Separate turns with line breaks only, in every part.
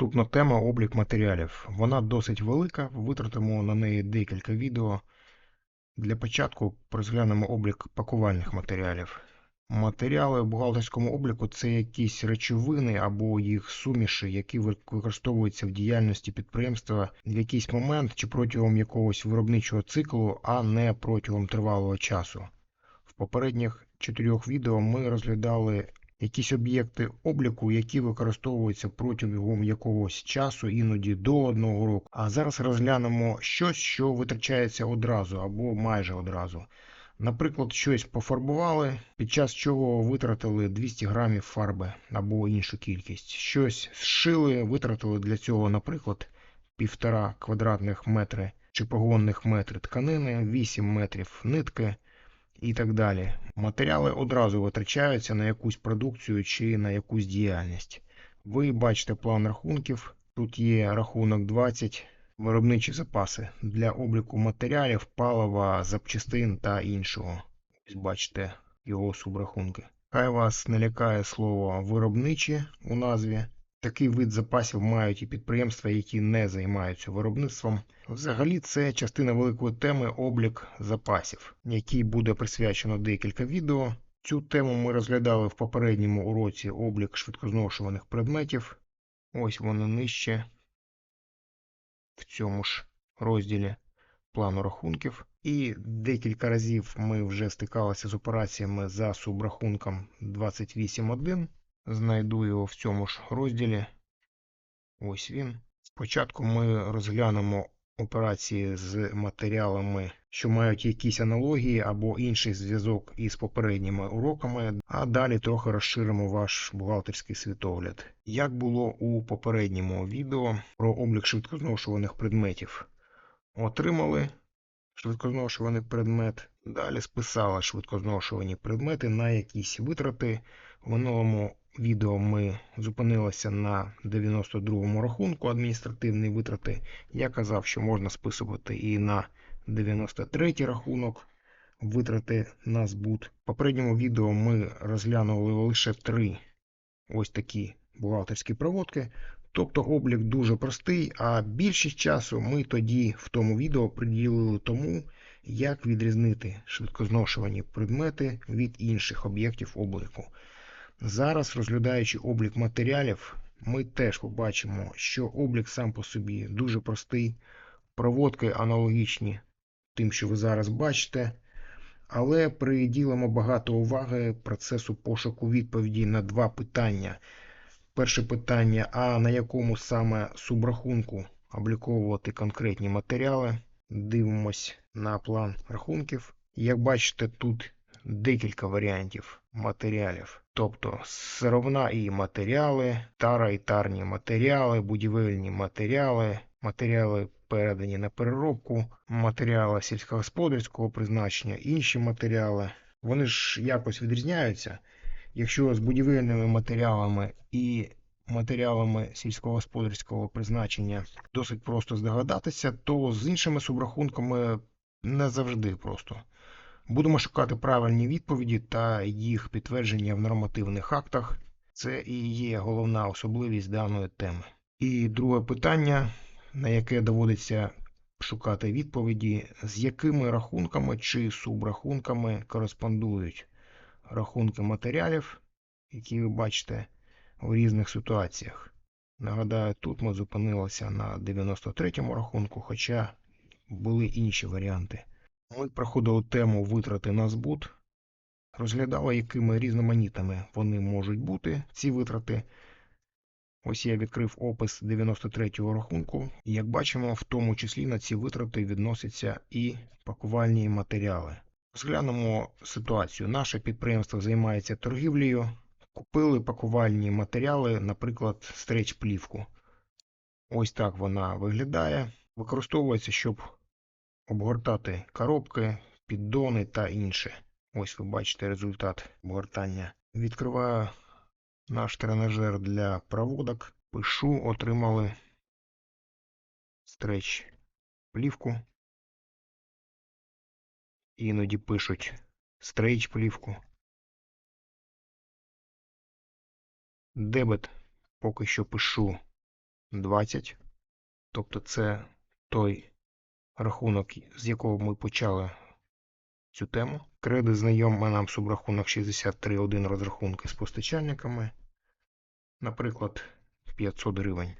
Наступна тема облік матеріалів. Вона досить велика, витратимо на неї декілька відео. Для початку розглянемо облік пакувальних матеріалів. Матеріали в бухгалтерському обліку це якісь речовини або їх суміші, які використовуються в діяльності підприємства в якийсь момент чи протягом якогось виробничого циклу, а не протягом тривалого часу. В попередніх чотирьох відео ми розглядали якісь об'єкти обліку, які використовуються протягом якогось часу, іноді до одного року. А зараз розглянемо щось, що витрачається одразу або майже одразу. Наприклад, щось пофарбували, під час чого витратили 200 грамів фарби або іншу кількість. Щось зшили, витратили для цього, наприклад, півтора квадратних метри чи погонних метри тканини, 8 метрів нитки і так далі. Матеріали одразу витрачаються на якусь продукцію чи на якусь діяльність. Ви бачите план рахунків. Тут є рахунок 20, виробничі запаси для обліку матеріалів, палива, запчастин та іншого. Ось бачите його субрахунки. Хай вас не лякає слово виробничі у назві. Такий вид запасів мають і підприємства, які не займаються виробництвом. Взагалі, це частина великої теми облік запасів, якій буде присвячено декілька відео. Цю тему ми розглядали в попередньому уроці облік швидкозношуваних предметів. Ось вони нижче в цьому ж розділі плану рахунків. І декілька разів ми вже стикалися з операціями за субрахунком 28.1. Знайду його в цьому ж розділі. Ось він. Спочатку ми розглянемо операції з матеріалами, що мають якісь аналогії або інший зв'язок із попередніми уроками, а далі трохи розширимо ваш бухгалтерський світогляд. Як було у попередньому відео про облік швидкозношуваних предметів. Отримали швидкозношуваний предмет, далі списали швидкозношувані предмети на якісь витрати. В минулому відео ми зупинилися на 92-му рахунку адміністративні витрати. Я казав, що можна списувати і на 93-й рахунок витрати на збут. В попередньому відео ми розглянули лише три ось такі бухгалтерські проводки. Тобто облік дуже простий, а більшість часу ми тоді в тому відео приділили тому, як відрізнити швидкозношувані предмети від інших об'єктів обліку. Зараз, розглядаючи облік матеріалів, ми теж побачимо, що облік сам по собі дуже простий, проводки аналогічні тим, що ви зараз бачите, але приділимо багато уваги процесу пошуку відповіді на два питання. Перше питання: а на якому саме субрахунку обліковувати конкретні матеріали? Дивимось на план рахунків. Як бачите, тут декілька варіантів матеріалів. Тобто сировина і матеріали, тара і тарні матеріали, будівельні матеріали, матеріали передані на переробку, матеріали сільськогосподарського призначення, інші матеріали. Вони ж якось відрізняються. Якщо з будівельними матеріалами і матеріалами сільськогосподарського призначення досить просто здогадатися, то з іншими субрахунками не завжди просто. Будемо шукати правильні відповіді та їх підтвердження в нормативних актах. Це і є головна особливість даної теми. І друге питання, на яке доводиться шукати відповіді, з якими рахунками чи субрахунками кореспондують рахунки матеріалів, які ви бачите у різних ситуаціях. Нагадаю, тут ми зупинилися на 93-му рахунку, хоча були інші варіанти. Ми проходили тему витрати на збут, розглядали, якими різноманітними вони можуть бути, ці витрати. Ось я відкрив опис 93-го рахунку, як бачимо, в тому числі на ці витрати відносяться і пакувальні матеріали. Розглянемо ситуацію. Наше підприємство займається торгівлею. Купили пакувальні матеріали, наприклад, стреч-плівку. Ось так вона виглядає. Використовується, щоб обгортати коробки, піддони та інше. Ось ви бачите результат обгортання. Відкриваю наш тренажер для проводок. Пишу, отримали стреч плівку. Іноді пишуть стрейч плівку. Дебет поки що пишу 20. Тобто це той рахунок, з якого ми почали цю тему. Кредит знайомий нам субрахунок 63.1 розрахунки з постачальниками. Наприклад, 500 гривень.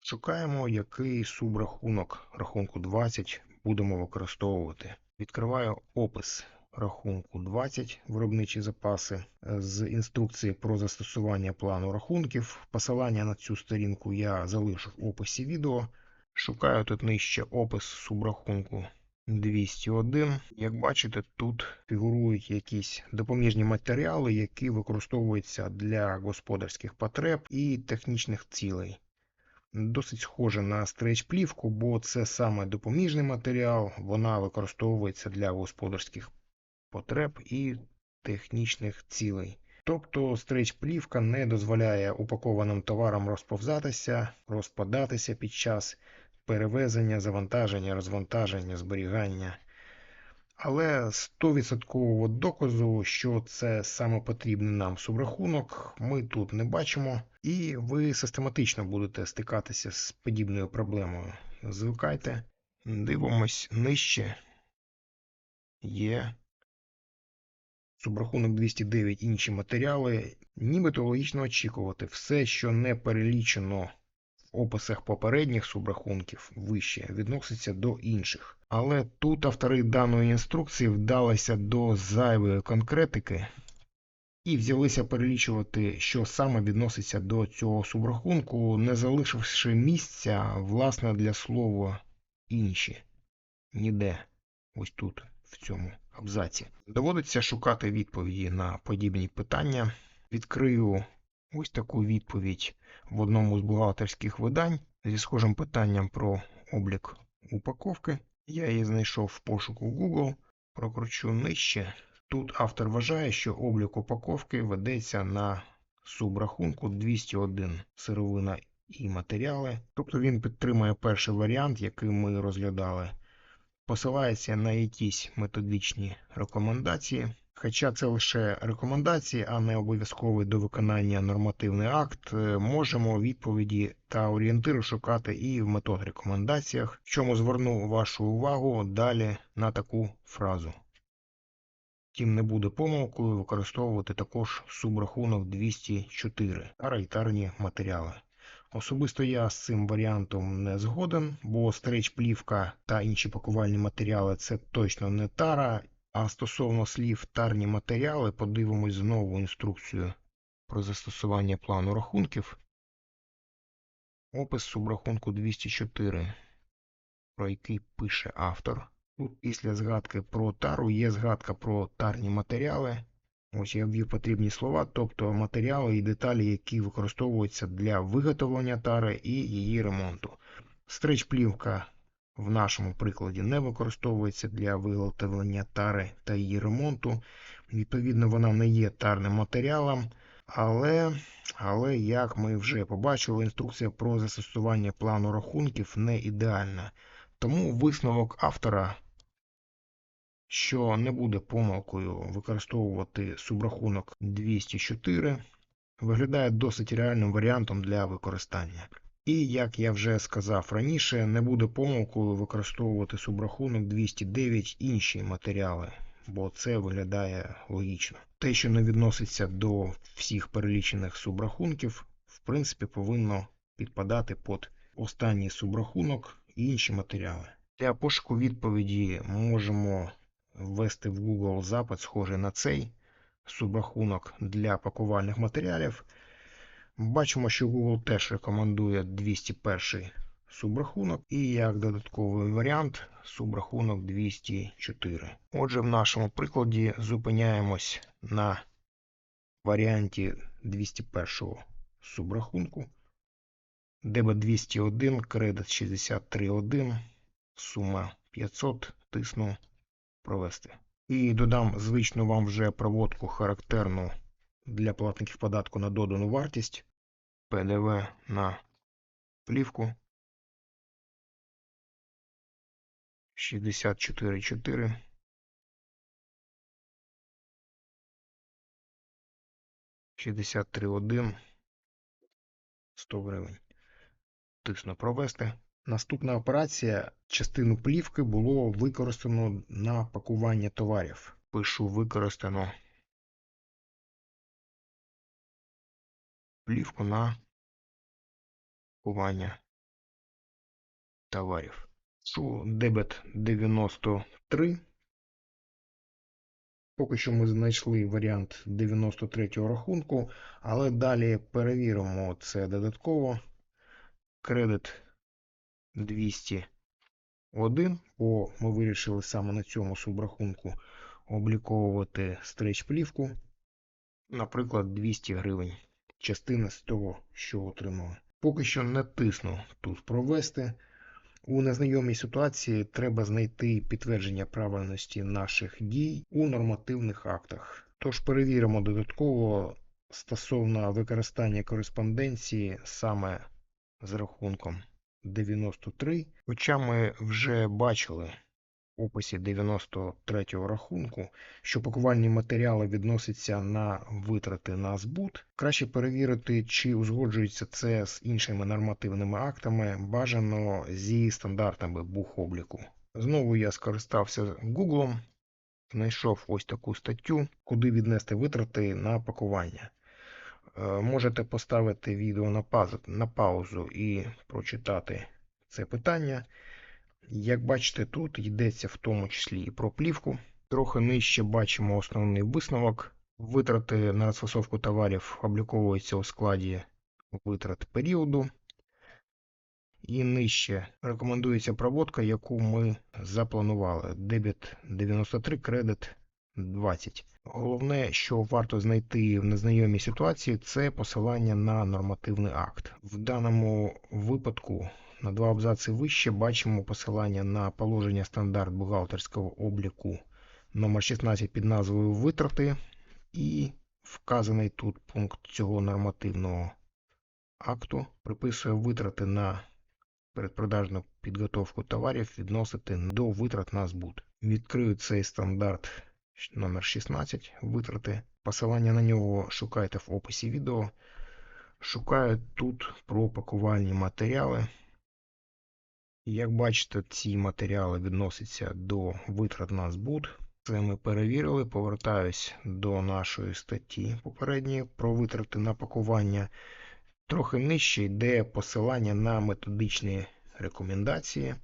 Шукаємо, який субрахунок рахунку 20 будемо використовувати. Відкриваю опис рахунку 20 виробничі запаси з інструкції про застосування плану рахунків. Посилання на цю сторінку я залишу в описі відео. Шукаю тут нижче опис субрахунку 201. Як бачите, тут фігурують якісь допоміжні матеріали, які використовуються для господарських потреб і технічних цілей. Досить схоже на стрейч-плівку, бо це саме допоміжний матеріал, вона використовується для господарських потреб і технічних цілей. Тобто стрейч-плівка не дозволяє упакованим товарам розповзатися, розпадатися під час перевезення, завантаження, розвантаження, зберігання. Але 100% доказу, що це саме потрібний нам субрахунок, ми тут не бачимо, і ви систематично будете стикатися з подібною проблемою. Звикайте, дивимось нижче. Є субрахунок 209 інші матеріали. Нібито логічно очікувати все, що не перелічено описах попередніх субрахунків вище, відноситься до інших. Але тут автори даної інструкції вдалися до зайвої конкретики і взялися перелічувати, що саме відноситься до цього субрахунку, не залишивши місця, власне, для слова інші. Ніде. Ось тут, в цьому абзаці. Доводиться шукати відповіді на подібні питання. Відкрию ось таку відповідь в одному з бухгалтерських видань зі схожим питанням про облік упаковки. Я її знайшов в пошуку Google, прокручу нижче. Тут автор вважає, що облік упаковки ведеться на субрахунку 201 сировина і матеріали. Тобто він підтримує перший варіант, який ми розглядали. Посилається на якісь методичні рекомендації. Хоча це лише рекомендації, а не обов'язковий до виконання нормативний акт, можемо відповіді та орієнтири шукати і в метод рекомендаціях, в чому зверну вашу увагу далі на таку фразу. Втім, не буде помилкою використовувати також субрахунок 204 арайтарні матеріали. Особисто я з цим варіантом не згоден, бо стрейч плівка та інші пакувальні матеріали це точно не тара. А стосовно слів тарні матеріали, подивимось знову інструкцію про застосування плану рахунків. Опис субрахунку 204, про який пише автор. Тут після згадки про тару є згадка про тарні матеріали. Ось я ввів потрібні слова, тобто матеріали і деталі, які використовуються для виготовлення тари і її ремонту. Стрейч-плівка в нашому прикладі не використовується для виготовлення тари та її ремонту. Відповідно, вона не є тарним матеріалом. Але, але, як ми вже побачили, інструкція про застосування плану рахунків не ідеальна. Тому висновок автора, що не буде помилкою використовувати субрахунок 204, виглядає досить реальним варіантом для використання. І, як я вже сказав раніше, не буде помилкою використовувати субрахунок 209 інші матеріали, бо це виглядає логічно. Те, що не відноситься до всіх перелічених субрахунків, в принципі, повинно підпадати під останній субрахунок і інші матеріали. Для пошуку відповіді можемо ввести в Google запит, схожий на цей субрахунок для пакувальних матеріалів. Бачимо, що Google теж рекомендує 201 субрахунок і як додатковий варіант субрахунок 204. Отже, в нашому прикладі зупиняємось на варіанті 201 субрахунку. Дебет 201, кредит 63.1, сума 500, тисну провести. І додам звичну вам вже проводку характерну для платників податку на додану вартість. ПДВ на плівку 64,4 63,1 100 гривень. Тисну провести. Наступна операція. Частину плівки було використано на пакування товарів. Пишу використано плівку на пакування товарів. Шу дебет 93. Поки що ми знайшли варіант 93-го рахунку, але далі перевіримо це додатково. Кредит 201, бо ми вирішили саме на цьому субрахунку обліковувати стреч-плівку. Наприклад, 200 гривень. Частина з того, що отримали. Поки що не тисну тут провести. У незнайомій ситуації треба знайти підтвердження правильності наших дій у нормативних актах. Тож перевіримо додатково стосовно використання кореспонденції саме з рахунком 93. Хоча ми вже бачили описі 93-го рахунку, що пакувальні матеріали відносяться на витрати на збут. Краще перевірити, чи узгоджується це з іншими нормативними актами, бажано зі стандартами бухобліку. Знову я скористався Google, знайшов ось таку статтю, куди віднести витрати на пакування. Е, Можете поставити відео на паузу і прочитати це питання. Як бачите, тут йдеться в тому числі і про плівку. Трохи нижче бачимо основний висновок. Витрати на розфасовку товарів обліковуються у складі витрат періоду. І нижче рекомендується проводка, яку ми запланували. Дебіт 93, кредит 20. Головне, що варто знайти в незнайомій ситуації, це посилання на нормативний акт. В даному випадку на два абзаци вище бачимо посилання на положення стандарт бухгалтерського обліку номер 16 під назвою Витрати і вказаний тут пункт цього нормативного акту приписує витрати на передпродажну підготовку товарів відносити до витрат на збут. Відкрию цей стандарт номер 16 витрати. Посилання на нього шукайте в описі відео. Шукаю тут про пакувальні матеріали. Як бачите, ці матеріали відносяться до витрат на збут. Це ми перевірили. Повертаюсь до нашої статті попередньої про витрати на пакування. Трохи нижче йде посилання на методичні рекомендації.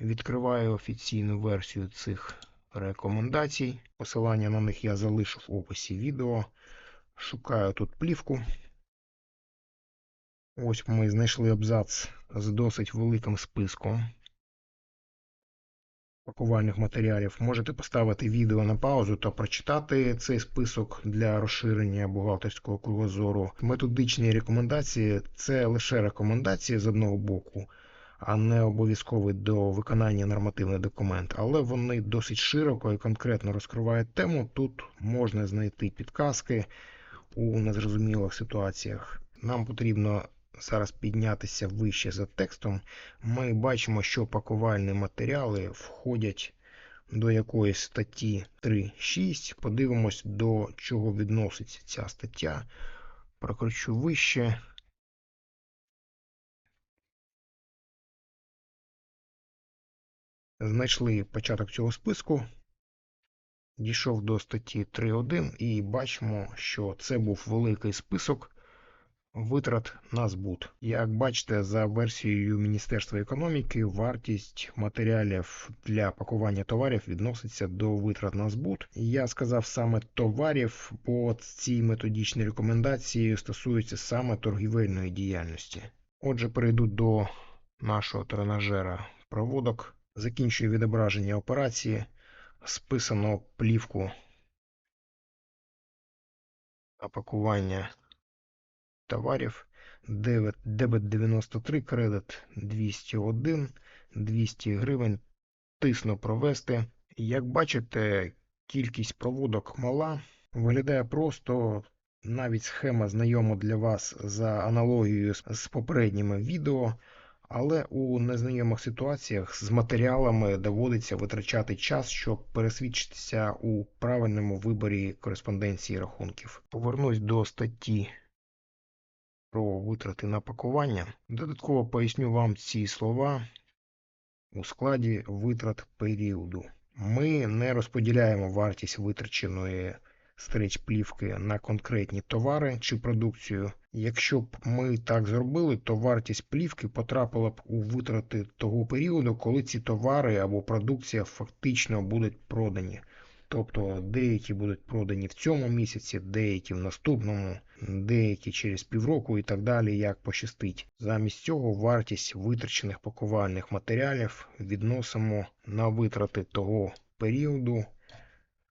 Відкриваю офіційну версію цих рекомендацій. Посилання на них я залишу в описі відео. Шукаю тут плівку. Ось ми знайшли абзац з досить великим списком пакувальних матеріалів. Можете поставити відео на паузу та прочитати цей список для розширення бухгалтерського кругозору. Методичні рекомендації це лише рекомендації з одного боку, а не обов'язковий до виконання нормативний документ. Але вони досить широко і конкретно розкривають тему. Тут можна знайти підказки у незрозумілих ситуаціях. Нам потрібно зараз піднятися вище за текстом, ми бачимо, що пакувальні матеріали входять до якоїсь статті 3.6. Подивимось, до чого відноситься ця стаття. Прокручу вище. Знайшли початок цього списку. Дійшов до статті 3.1 і бачимо, що це був великий список витрат на збут. Як бачите, за версією Міністерства економіки, вартість матеріалів для пакування товарів відноситься до витрат на збут. Я сказав саме товарів, бо ці методичні рекомендації стосуються саме торгівельної діяльності. Отже, перейду до нашого тренажера проводок. Закінчую відображення операції. Списано плівку на пакування товарів. Дебет 93, кредит 201, 200 гривень. Тисну провести. Як бачите, кількість проводок мала. Виглядає просто. Навіть схема знайома для вас за аналогією з попередніми відео. Але у незнайомих ситуаціях з матеріалами доводиться витрачати час, щоб пересвідчитися у правильному виборі кореспонденції рахунків. Повернусь до статті про витрати на пакування. Додатково поясню вам ці слова у складі витрат періоду. Ми не розподіляємо вартість витраченої стрейч-плівки на конкретні товари чи продукцію. Якщо б ми так зробили, то вартість плівки потрапила б у витрати того періоду, коли ці товари або продукція фактично будуть продані. Тобто деякі будуть продані в цьому місяці, деякі в наступному, деякі через півроку і так далі, як пощастить. Замість цього вартість витрачених пакувальних матеріалів відносимо на витрати того періоду,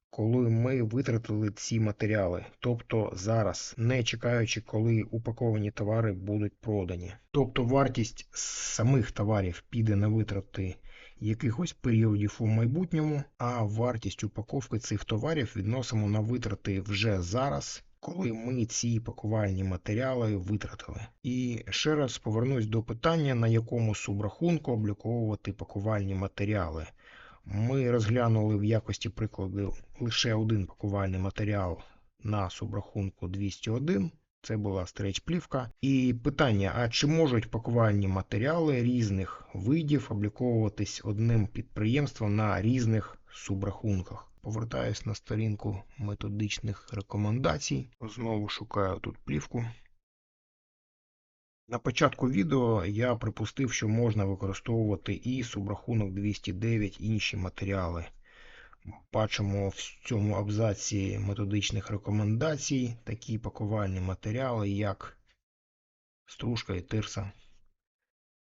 коли ми витратили ці матеріали, тобто зараз, не чекаючи, коли упаковані товари будуть продані. Тобто вартість самих товарів піде на витрати якихось періодів у майбутньому, а вартість упаковки цих товарів відносимо на витрати вже зараз. Коли ми ці пакувальні матеріали витратили. І ще раз повернусь до питання, на якому субрахунку обліковувати пакувальні матеріали. Ми розглянули в якості прикладу лише один пакувальний матеріал на субрахунку 201. Це була стрейч-плівка. І питання: а чи можуть пакувальні матеріали різних видів обліковуватись одним підприємством на різних субрахунках? Повертаюсь на сторінку методичних рекомендацій. Знову шукаю тут плівку. На початку відео я припустив, що можна використовувати і субрахунок 209 інші матеріали. Бачимо в цьому абзаці методичних рекомендацій такі пакувальні матеріали, як стружка і тирса.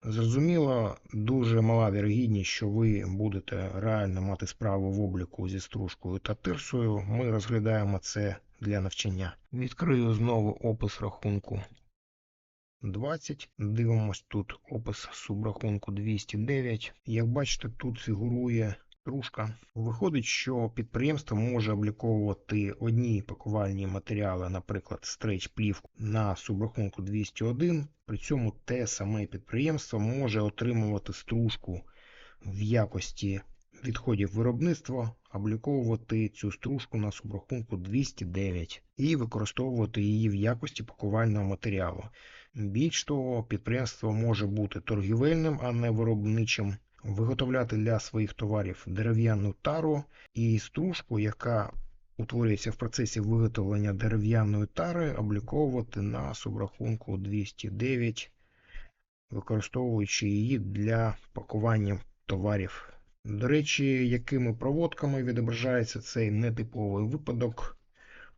Зрозуміло, дуже мала вірогідність, що ви будете реально мати справу в обліку зі стружкою та тирсою. Ми розглядаємо це для навчання. Відкрию знову опис рахунку 20. Дивимось тут опис субрахунку 209. Як бачите, тут фігурує стружка. Виходить, що підприємство може обліковувати одні пакувальні матеріали, наприклад, стрейч плівку на субрахунку 201. При цьому те саме підприємство може отримувати стружку в якості відходів виробництва, обліковувати цю стружку на субрахунку 209 і використовувати її в якості пакувального матеріалу. Більш того, підприємство може бути торгівельним, а не виробничим, виготовляти для своїх товарів дерев'яну тару і стружку, яка утворюється в процесі виготовлення дерев'яної тари, обліковувати на субрахунку 209, використовуючи її для пакування товарів. До речі, якими проводками відображається цей нетиповий випадок.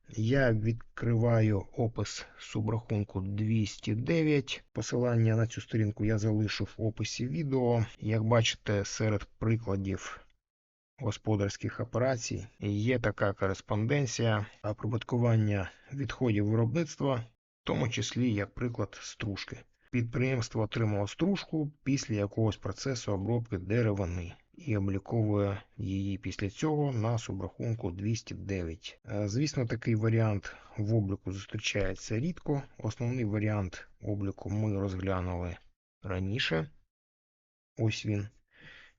Я відкриваю опис субрахунку 209. Посилання на цю сторінку я залишу в описі відео. Як бачите, серед прикладів господарських операцій є така кореспонденція оприбуткування відходів виробництва, в тому числі як приклад стружки. Підприємство отримало стружку після якогось процесу обробки деревини і обліковує її після цього на субрахунку 209. Е, Звісно, такий варіант в обліку зустрічається рідко. Основний варіант обліку ми розглянули раніше. Ось він.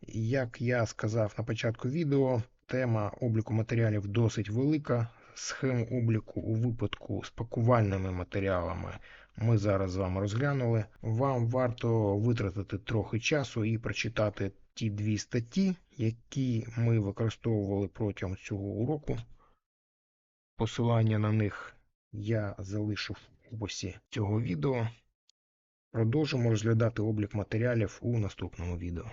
Як я сказав на початку відео, тема обліку матеріалів досить велика. Схему обліку у випадку з пакувальними матеріалами ми зараз з вами розглянули. Вам варто витратити трохи часу і прочитати ті дві статті, які ми використовували протягом цього уроку. Посилання на них я залишу в описі цього відео. Продовжимо розглядати облік матеріалів у наступному відео.